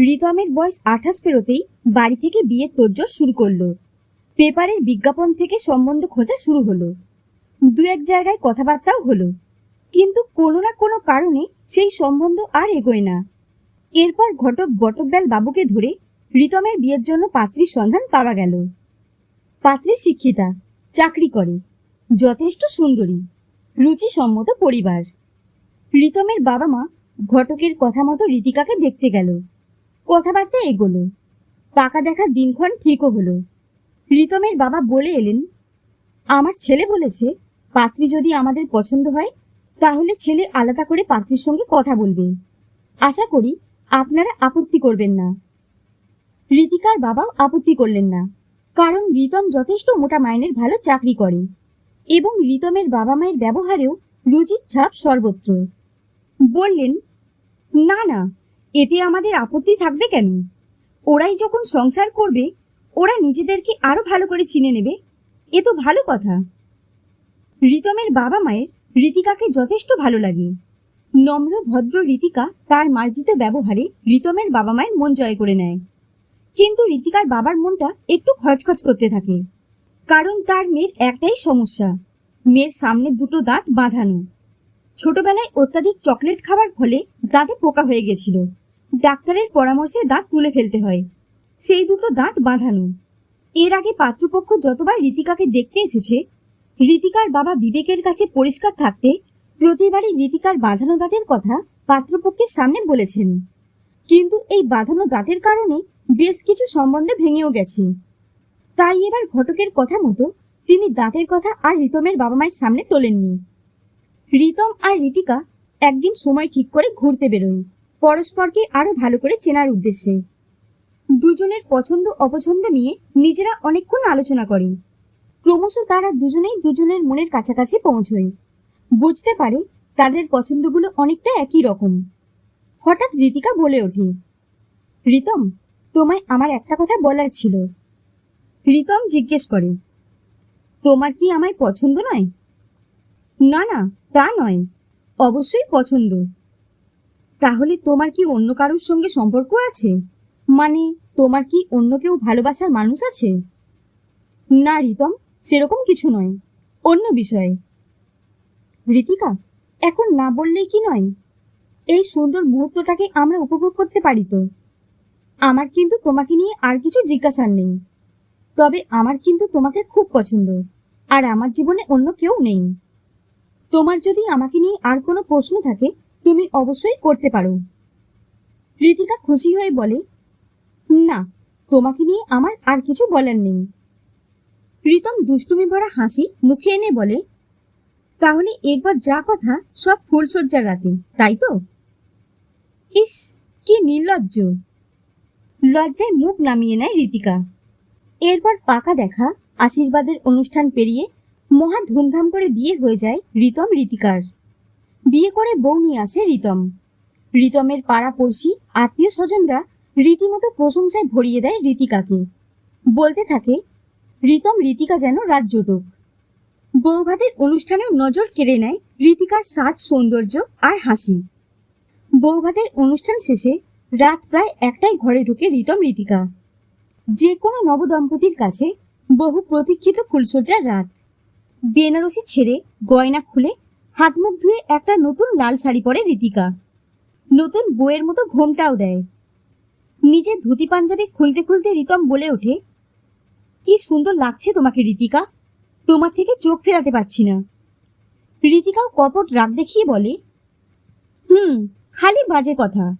রিতমের বয়স আঠাশ পেরোতেই বাড়ি থেকে বিয়ের তোড়জোড় শুরু করল। পেপারের বিজ্ঞাপন থেকে সম্বন্ধ খোঁজা শুরু হলো। দু এক জায়গায় কথাবার্তাও হলো। কিন্তু কোনো না কোনো কারণে সেই সম্বন্ধ আর এগোয় না। এরপর ঘটক বটকবেল বাবুকে ধরে রিতমের বিয়ের জন্য পাত্রীর সন্ধান পাওয়া গেল। পাত্রী শিক্ষিতা, চাকরি করে। যথেষ্ট সুন্দরী। রুচিসম্মত পরিবার। রিতমের বাবা মা ঘটকের কথা মতো রীতিকাকে দেখতে গেল। কথাবার্তা এগোলো। পাকা দেখা দিনক্ষণ ঠিকও হলো। রিতমের বাবা বলে এলেন, আমার ছেলে বলেছে, পাত্রী যদি আমাদের পছন্দ হয়, তাহলে ছেলে আলাদা করে পাত্রীর সঙ্গে কথা বলবে। আশা করি আপনারা আপত্তি করবেন না। রীতিকার বাবাও আপত্তি করলেন না, কারণ রিতম যথেষ্ট মোটা মাইনের ভালো চাকরি করে এবং রিতমের বাবা মায়ের ব্যবহারেও রুচির ছাপ সর্বত্র। বললেন, না না এতে আমাদের আপত্তি থাকবে কেন? ওরাই যখন সংসার করবে, ওরা নিজেদেরকে আরও ভালো করে চিনে নেবে। এ তো ভালো কথা। রিতমের বাবা মায়ের রীতিকাকে যথেষ্ট ভালো লাগে। নম্র, ভদ্র রীতিকা তার মার্জিত ব্যবহারে রিতমের বাবা মায়ের মন জয় করে নেয়। কিন্তু রীতিকার বাবার মনটা একটু খচখচ করতে থাকে। কারণ তার মেয়ের একটাই সমস্যা, মেয়ের সামনে দুটো দাঁত বাঁধানো। ছোটবেলায় অত্যাধিক চকলেট খাবার ফলে দাঁতে পোকা হয়ে গেছিল। ডাক্তারের পরামর্শে দাঁত তুলে ফেলতে হয়। সেই দুটো দাঁত বাঁধানো। এর আগে পাত্রপক্ষ যতবার রীতিকাকে দেখতে এসেছে, রীতিকার বাবা বিবেকের কাছে পরিষ্কার থাকতে প্রতিবারই রীতিকার বাঁধানো দাঁতের কথা পাত্রপক্ষের সামনে বলেছেন। কিন্তু এই বাঁধানো দাঁতের কারণে বেশ কিছু সম্বন্ধে ভেঙেও গেছে। তাই এবার ঘটকের কথা মতো তিনি দাঁতের কথা আর রিতমের বাবা মায়ের সামনে তোলেননি। রিতম আর রীতিকা একদিন সময় ঠিক করে ঘুরতে বেরোয়। পরস্পরকে আরও ভালো করে চেনার উদ্দেশ্যে। দুজনের পছন্দ অপছন্দ নিয়ে নিজেরা অনেকক্ষণ আলোচনা করে ক্রমশ তারা দুজনেই দুজনের মনের কাছাকাছি পৌঁছয়। বুঝতে পারে তাদের পছন্দগুলো অনেকটা একই রকম। হঠাৎ রীতিকা বলে ওঠে, রিতম, তোমায় আমার একটা কথা বলার ছিল। রিতম জিজ্ঞেস করে, তোমার কি আমায় পছন্দ নয়? না না, তা নয়। অবশ্যই পছন্দ। তাহলে তোমার কি অন্য কারোর সঙ্গে সম্পর্ক আছে? মানে তোমার কি অন্য কেউ ভালোবাসার মানুষ আছে? না, রিতম, সেরকম কিছু নয়। অন্য বিষয়ে। ঋতিকা এখন না বললেই কি নয়? এই সুন্দর মুহূর্তটাকে আমরা উপভোগ করতে পারি তো। আমার কিন্তু তোমাকে নিয়ে আর কিছু জিজ্ঞাসার নেই। তবে আমার কিন্তু তোমাকে খুব পছন্দ, আর আমার জীবনে অন্য কেউ নেই। তোমার যদি আমাকে নিয়ে আর কোনো প্রশ্ন থাকে তুমি অবশ্যই করতে পারো। ঋতিকা খুশি হয়ে বলে, না, তোমাকে নিয়ে আমার আর কিছু বলার নেই। রিতম দুষ্টুমি ভরা হাসি মুখে এনে বলে, তাহলে এরপর যা কথা, সব ফুলসজ্জার রাতে, তাই তো? ইস, কি নির্লজ্জ। লজ্জায় মুখ নামিয়ে নেয় রীতিকা। এরপর পাকা দেখা, আশীর্বাদের অনুষ্ঠান পেরিয়ে মহা ধুমধাম করে বিয়ে হয়ে যায় রিতম রীতিকার। বিয়ে করে বউ নিয়ে আসে রিতম। রিতমের পাড়া পড়শি, আত্মীয় স্বজনরা রীতিমতো প্রশংসায় ভরিয়ে দেয় রীতিকাকে। বলতে থাকে, রিতম রীতিকা যেন রাজ্যটুক বৌভাতের অনুষ্ঠানেও নজর কেড়ে নেয় রীতিকার সাজ, সৌন্দর্য আর হাসি। বৌভাতের অনুষ্ঠান শেষে রাত প্রায় একটাই ঘরে ঢুকে রিতম রীতিকা। যে কোনো নবদম্পতির কাছে বহু প্রতীক্ষিত ফুলসজ্জার রাত। বেনারসি ছেড়ে গয়না খুলে হাত মুখ ধুয়ে একটা নতুন লাল শাড়ি পরে রীতিকা। নতুন বইয়ের মতো ঘোমটাও দেয়। নিজের ধুতি পাঞ্জাবি খুলতে খুলতে রিতম বলে ওঠে, কি সুন্দর লাগছে তোমাকে রীতিকা, তোমার থেকে চোখ ফেরাতে পারছি না। রীতিকাও কপট রাগ দেখিয়ে বলে, হুম, খালি বাজে কথা।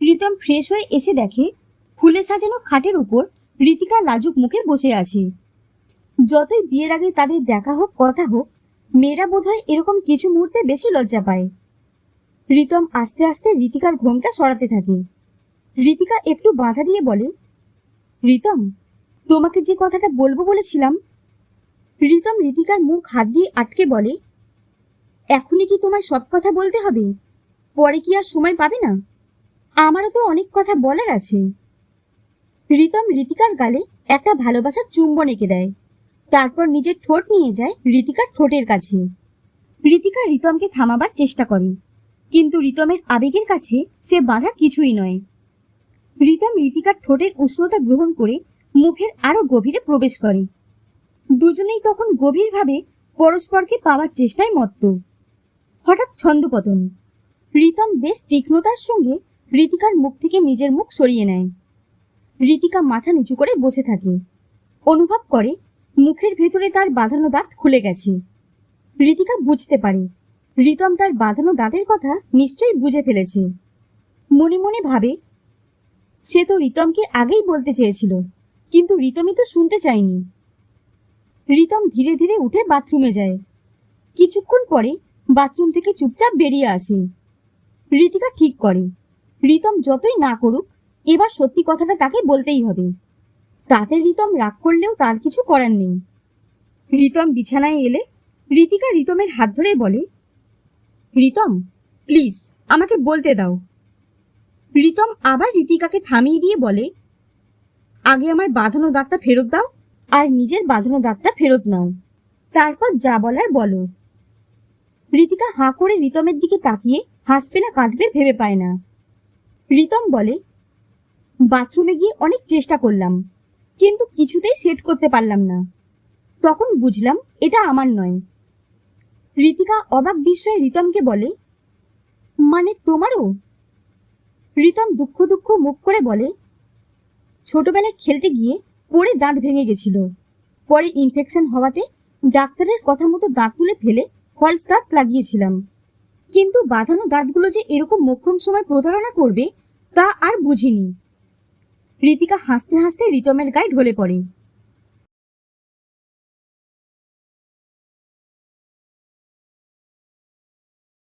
রিতম ফ্রেশ হয়ে এসে দেখে, ফুলে সাজানো খাটের উপর রীতিকা লাজুক মুখে বসে আছে। যতই বিয়ের আগে তাদের দেখা হোক, কথা হোক মেয়েরা বোধহয় এরকম কিছু মুহূর্তে বেশি লজ্জা পায়। রিতম আস্তে আস্তে রীতিকার ঘোমটা সরাতে থাকে। রীতিকা একটু বাধা দিয়ে বলে রিতম তোমাকে যে কথাটা বলব বলেছিলাম? রিতম রীতিকার মুখ হাত দিয়ে আটকে বলে, এখনই কি তোমায় সব কথা বলতে হবে? পরে কি আর সময় পাবে না? আমারও তো অনেক কথা বলার আছে। রিতম রীতিকার গালে একটা ভালোবাসার চুম্বন এঁকে দেয়। তারপর নিজের ঠোঁট নিয়ে যায় রীতিকার ঠোঁটের কাছে। রীতিকা রিতমকে থামাবার চেষ্টা করে, কিন্তু রিতমের আবেগের কাছে সে বাধা কিছুই নয়। রিতম রীতিকার ঠোঁটের উষ্ণতা গ্রহণ করে মুখের আরও গভীরে প্রবেশ করে। দুজনেই তখন গভীরভাবে পরস্পরকে পাওয়ার চেষ্টায় মত্ত। হঠাৎ ছন্দপতন। রিতম বেশ তীক্ষ্ণতার সঙ্গে রীতিকার মুখ থেকে নিজের মুখ সরিয়ে নেয়। রীতিকা মাথা নিচু করে বসে থাকে। অনুভব করে মুখের ভেতরে তার বাঁধানো দাঁত খুলে গেছে। রীতিকা বুঝতে পারে। রিতম তার বাঁধানো দাঁতের কথা নিশ্চয়ই বুঝে ফেলেছে। মনে মনে ভাবে, সে তো রিতমকে আগেই বলতে চেয়েছিল, কিন্তু রিতমই তো শুনতে চায়নি। রিতম ধীরে ধীরে উঠে বাথরুমে যায়। কিছুক্ষণ পরে বাথরুম থেকে চুপচাপ বেরিয়ে আসে। রীতিকা ঠিক করে, রিতম যতই না করুক, এবার সত্যি কথাটা তাকে বলতেই হবে। তাতে রিতম রাগ করলেও তার কিছু করার নেই। রিতম বিছানায় এলে রীতিকা রিতমের হাত ধরে বলে, রিতম প্লিজ আমাকে বলতে দাও। রিতম আবার রীতিকাকে থামিয়ে দিয়ে বলে, আগে আমার বাঁধানো দাঁতটা ফেরত দাও আর নিজের বাঁধানো দাঁতটা ফেরত নাও। তারপর যা বলার বলো। রীতিকা হাঁ করে রিতমের দিকে তাকিয়ে হাসবে না, কাঁদবে, ভেবে পায় না। রিতম বলে, বাথরুমে গিয়ে অনেক চেষ্টা করলাম। কিন্তু কিছুতেই সেট করতে পারলাম না। তখন বুঝলাম এটা আমার নয়। রীতিকা অবাক বিস্ময়ে রিতমকে বলে মানে তোমারও? রিতম দুঃখ দুঃখ মুখ করে বলে, ছোটবেলায় খেলতে গিয়ে পরে দাঁত ভেঙে গেছিল। পরে ইনফেকশন হওয়াতে ডাক্তারের কথা মতো দাঁত তুলে ফেলে ফলস দাঁত লাগিয়েছিলাম। কিন্তু বাঁধানো দাঁতগুলো যে এরকম মোক্ষম সময় প্রতারণা করবে তা আর বুঝিনি। রীতিকা হাসতে হাসতে রিতমের গায়ে ঢলে পড়ে।